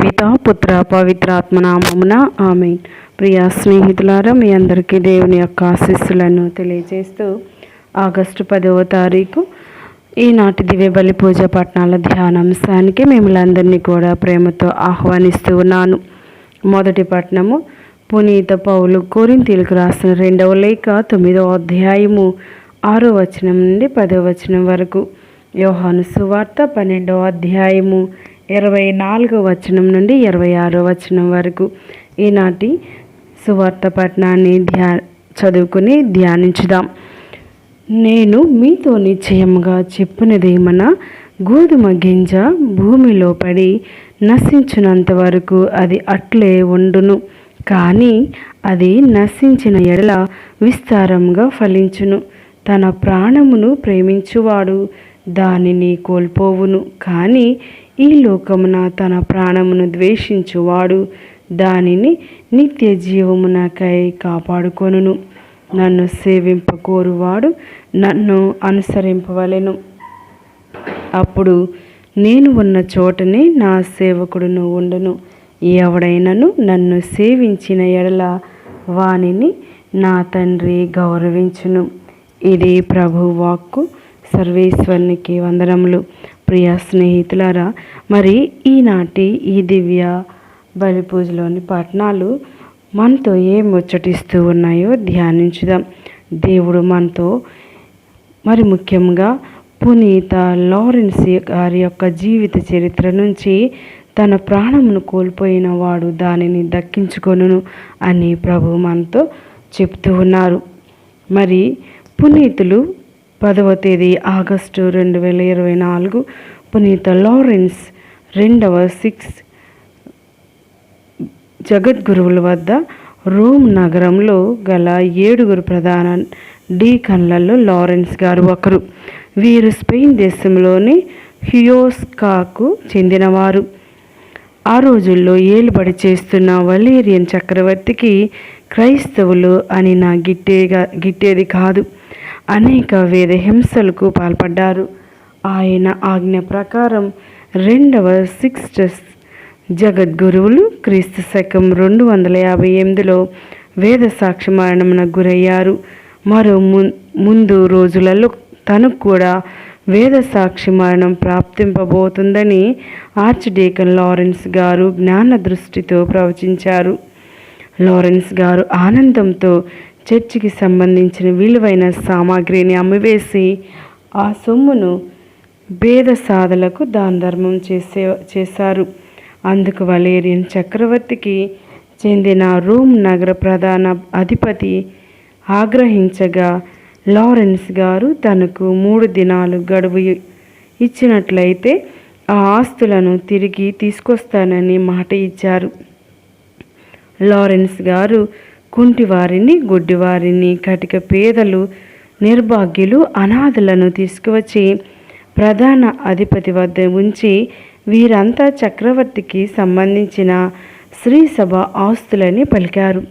పిత పుత్ర పవిత్రాత్మ నామమున ఆమె ప్రియ స్నేహితులారా మీ అందరికీ దేవుని యొక్క ఆశీస్సులను తెలియజేస్తూ ఆగస్టు పదవ తారీఖు ఈనాటి దివ్య బలి పూజ పట్టణాల ధ్యానాంశానికి మిమ్మల్ని కూడా ప్రేమతో ఆహ్వానిస్తూ ఉన్నాను. మొదటి పట్టణము పునీత పౌలు కోరింతీలకు రాసిన రెండవ లేఖ తొమ్మిదవ అధ్యాయము ఆరో వచనం నుండి పదవ వచనం వరకు. యోహాను సువార్త పన్నెండవ అధ్యాయము ఇరవై నాలుగో వచనం నుండి ఇరవై ఆరో వచనం వరకు. ఈనాటి సువార్త పట్టణాన్ని ధ్యా చదువుకుని ధ్యానించుదాం. నేను మీతో నిశ్చయముగా చెప్పినదేమన్నా గోధుమ గింజ భూమిలో పడి నశించినంత వరకు అది అట్లే ఉండును కానీ అది నశించిన ఎడల విస్తారంగా ఫలించును. తన ప్రాణమును ప్రేమించువాడు దానిని కోల్పోవును కానీ ఈ లోకమున తన ప్రాణమును ద్వేషించువాడు. దానిని నిత్య జీవమునకై కాపాడుకొనును. నన్ను సేవింపకోరువాడు నన్ను అనుసరింపవలెను. అప్పుడు నేను ఉన్న చోటనే నా సేవకుడును ఉండును. ఎవడైనను నన్ను సేవించిన ఎడల వానిని నా తండ్రి గౌరవించును. ఇది ప్రభు వాక్కు. సర్వేశ్వరునికి వందనములు. ప్రియ స్నేహితులారా మరి ఈనాటి ఈ దివ్య బలిపూజలోని పట్టణాలు మనతో ఏం ముచ్చటిస్తూ ఉన్నాయో ధ్యానించుదాం. దేవుడు మనతో మరి ముఖ్యంగా పునీత లారెన్స్ గారి యొక్క జీవిత చరిత్ర నుంచి తన ప్రాణమును కోల్పోయిన వాడు దానిని దక్కించుకొనును అని ప్రభు మనతో చెప్తూ ఉన్నారు. మరి పునీతులు పదవ తేదీ ఆగస్టు రెండు వేల ఇరవై నాలుగు పునీత లారెన్స్ రెండవ సిక్స్ జగద్గురువుల వద్ద రోమ్ నగరంలో గల ఏడుగురు ప్రధాన డీకన్లలో లారెన్స్ గారు ఒకరు. వీరు స్పెయిన్ దేశంలోని హ్యూయోస్కాకు చెందినవారు. ఆ రోజుల్లో ఏలుబడి చేస్తున్న వలేరియన్ చక్రవర్తికి క్రైస్తవులు అని నా గిట్టేగా గిట్టేది కాదు. అనేక వేద హింసలకు పాల్పడ్డారు. ఆయన ఆజ్ఞ ప్రకారం రెండవ సిక్స్టస్ జగద్గురువులు క్రీస్తు శకం రెండు వందల యాభై ఎనిమిదిలో వేద సాక్షి మరణమున గురయ్యారు. మరో ముందు రోజులలో తనకు కూడా వేద సాక్షి మరణం ప్రాప్తింపబోతుందని ఆర్చిడేకన్ లారెన్స్ గారు జ్ఞాన దృష్టితో ప్రవచించారు. లారెన్స్ గారు ఆనందంతో చర్చికి సంబంధించిన విలువైన సామాగ్రిని అమ్మివేసి ఆ సొమ్మును భేద సాధలకు దాన ధర్మం చేసే చేశారు. అందుకు వలేరియన్ చక్రవర్తికి చెందిన రోమ్ నగర ప్రధాన అధిపతి ఆగ్రహించగా లారెన్స్ గారు తనకు మూడు దినాలు గడువు ఇచ్చినట్లయితే ఆ ఆస్తులను తిరిగి తీసుకొస్తానని మాట ఇచ్చారు. లారెన్స్ గారు కుంటివారిని గుడ్డివారిని కటిక పేదలు నిర్భాగ్యులు అనాథులను తీసుకువచ్చి ప్రధాన అధిపతి వద్ద ఉంచి వీరంతా చక్రవర్తికి సంబంధించిన శ్రీసభ ఆస్తులని పలికారు.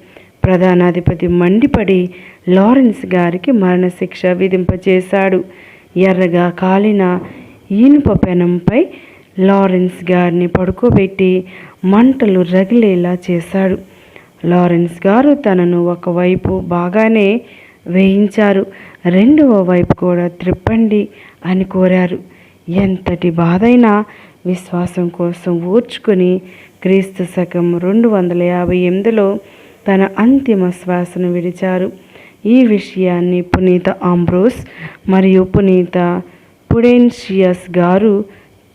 ప్రధానాధిపతి మండిపడి లారెన్స్ గారికి మరణశిక్ష విధింపచేశాడు. ఎర్రగా కాలిన ఇనుప పెనంపై లారెన్స్ గారిని పడుకోబెట్టి మంటలు రగిలేలా చేశాడు. లారెన్స్ గారు తనను ఒకవైపు బాగానే వేయించారు. రెండవ వైపు కూడా త్రిప్పండి అని కోరారు. ఎంతటి బాధైనా విశ్వాసం కోసం ఊర్చుకొని క్రీస్తు శకం రెండు వందల యాభై ఎనిమిదిలో తన అంతిమ శ్వాసను విడిచారు. ఈ విషయాన్ని పునీత ఆంబ్రోస్ మరియు పునీత పుడెన్షియస్ గారు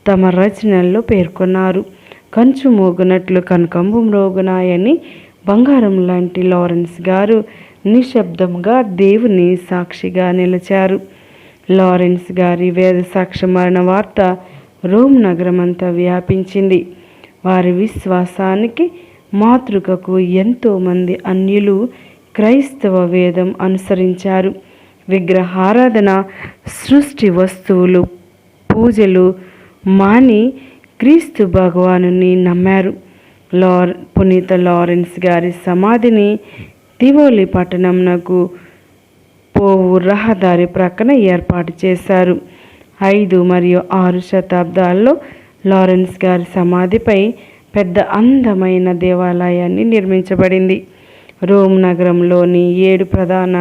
తమ రచనల్లో పేర్కొన్నారు. కంచు మోగునట్లు కనకంబు మ్రోగునాయని బంగారం లాంటి లారెన్స్ గారు నిశ్శబ్దంగా దేవుని సాక్షిగా నిలిచారు. లారెన్స్ గారి వేద సాక్ష్య మరణ వార్త రోమ్ నగరమంతా వ్యాపించింది. వారి విశ్వాసానికి మాతృకకు ఎంతోమంది అన్యులు క్రైస్తవ వేదం అనుసరించారు. విగ్రహారాధన సృష్టి వస్తువులు పూజలు మాని క్రీస్తు భగవాను నమ్మారు. లార్ పునీత లారెన్స్ గారి సమాధిని తివోలి పట్టణంనకు పోవు రహదారి ప్రక్కన ఏర్పాటు చేశారు. ఐదు మరియు ఆరు శతాబ్దాల్లో లారెన్స్ గారి సమాధిపై పెద్ద అందమైన దేవాలయాన్ని నిర్మించబడింది. రోమ్ నగరంలోని ఏడు ప్రధాన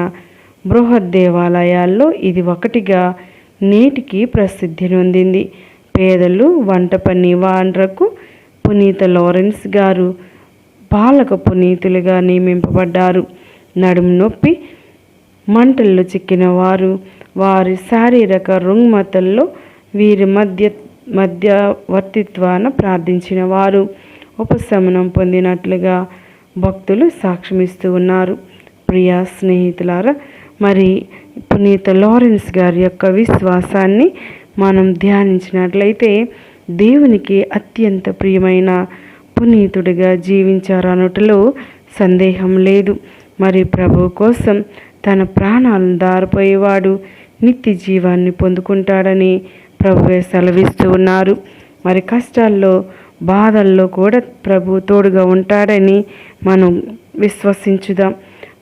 బృహద్ దేవాలయాల్లో ఇది ఒకటిగా నేటికి ప్రసిద్ధి నొందింది. పేదలు వంట పని వాండ్రకు పునీత లారెన్స్ గారు పాలక పునీతులుగా నియమింపబడ్డారు. నడుము నొప్పి మంటల్లో చిక్కిన వారు వారి శారీరక రుగ్మతల్లో వీరి మధ్య మధ్యవర్తిత్వాన ప్రార్థించిన వారు ఉపశమనం పొందినట్లుగా భక్తులు సాక్ష్యమిస్తూ ఉన్నారు. ప్రియా స్నేహితులారా మరి పునీత లారెన్స్ గారి యొక్క విశ్వాసాన్ని మనం ధ్యానించినట్లయితే దేవునికి అత్యంత ప్రియమైన పునీతుడిగా జీవించారనుటలో సందేహం లేదు. మరి ప్రభు కోసం తన ప్రాణాలను దారిపోయేవాడు నిత్య జీవాన్ని పొందుకుంటాడని ప్రభువే సెలవిస్తూ ఉన్నారు. మరి కష్టాల్లో బాధల్లో కూడా ప్రభు తోడుగా ఉంటాడని మనం విశ్వసించుదాం.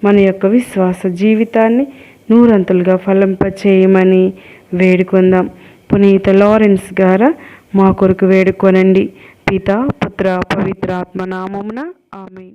మన యొక్క విశ్వాస జీవితాన్ని నూరంతులుగా ఫలింపచేయమని వేడుకుందాం. పునీత లారెన్స్ గారా మా కొరకు వేడుకొనండి. పిత పుత్ర పవిత్రాత్మ నామమున ఆమె